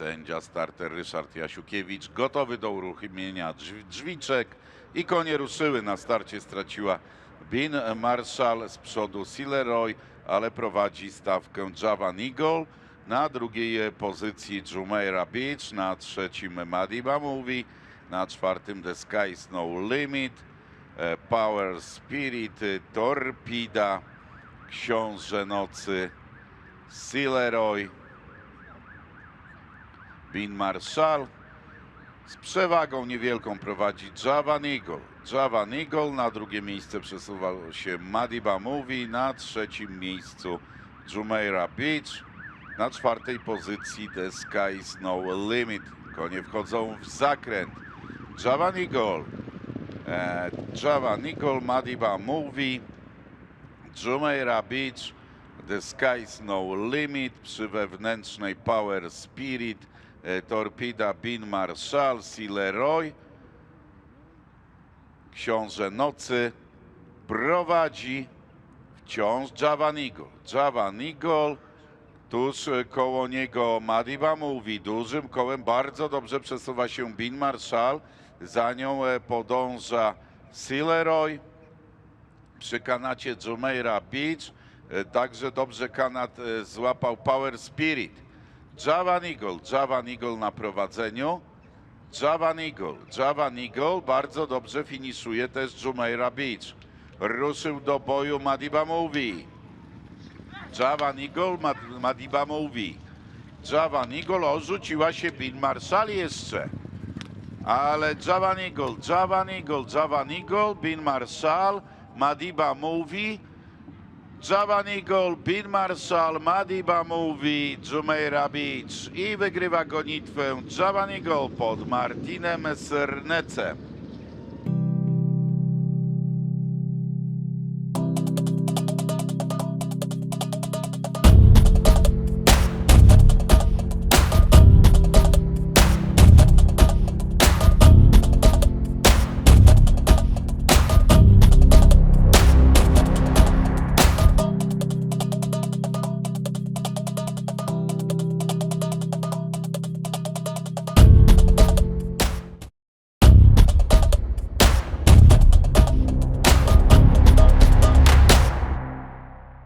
Sędzia starter Ryszard Jasiukiewicz gotowy do uruchomienia drzwi, drzwiczek i konie ruszyły. Na starcie straciła Bin Marshall z przodu Silleroy, ale prowadzi stawkę Javan Eagle. Na drugiej pozycji Jumeirah Beach, na trzecim Madiba Movie, na czwartym The Sky No Limit, e, Power Spirit, Torpida, Książę Nocy, Silleroy, Bin Marshall. Z przewagą niewielką prowadzi Javan Eagle. Javan Eagle na drugie miejsce przesuwał się Madiba Movie, na trzecim miejscu Jumeirah Beach, na czwartej pozycji The Sky No Limit. Konie wchodzą w zakręt. Javan Eagle, e, Javan Eagle, Madiba Movie, Jumeirah Beach, The Sky's No Limit przy wewnętrznej Power Spirit, Torpida Bin Marshall, Silleroy, Książę Nocy prowadzi wciąż Javan Eagle. Javan Eagle, tuż e, koło niego Madiba mówi, dużym kołem bardzo dobrze przesuwa się Bin Marshall, za nią e, podąża Silleroy, przy kanacie Jumeirah Beach. E, Także dobrze kanat e, złapał Power Spirit. Javan Eagle, Javan Eagle na prowadzeniu. Javan Eagle, Javan Eagle bardzo dobrze finiszuje też Jumeirah Beach. Ruszył do boju Madiba Movie. Javan Eagle, Mad- Madiba Movie. Javan Eagle orzuciła się Bin Marshall jeszcze. Ale Javan Eagle, Javan Eagle, Javan Eagle, Bin Marshall, Madiba Movie, Javan Eagle, Bin Marshall, Madiba Movie, Jumeirah Beach i wygrywa gonitwę Javan Eagle pod Martinem Sernecem.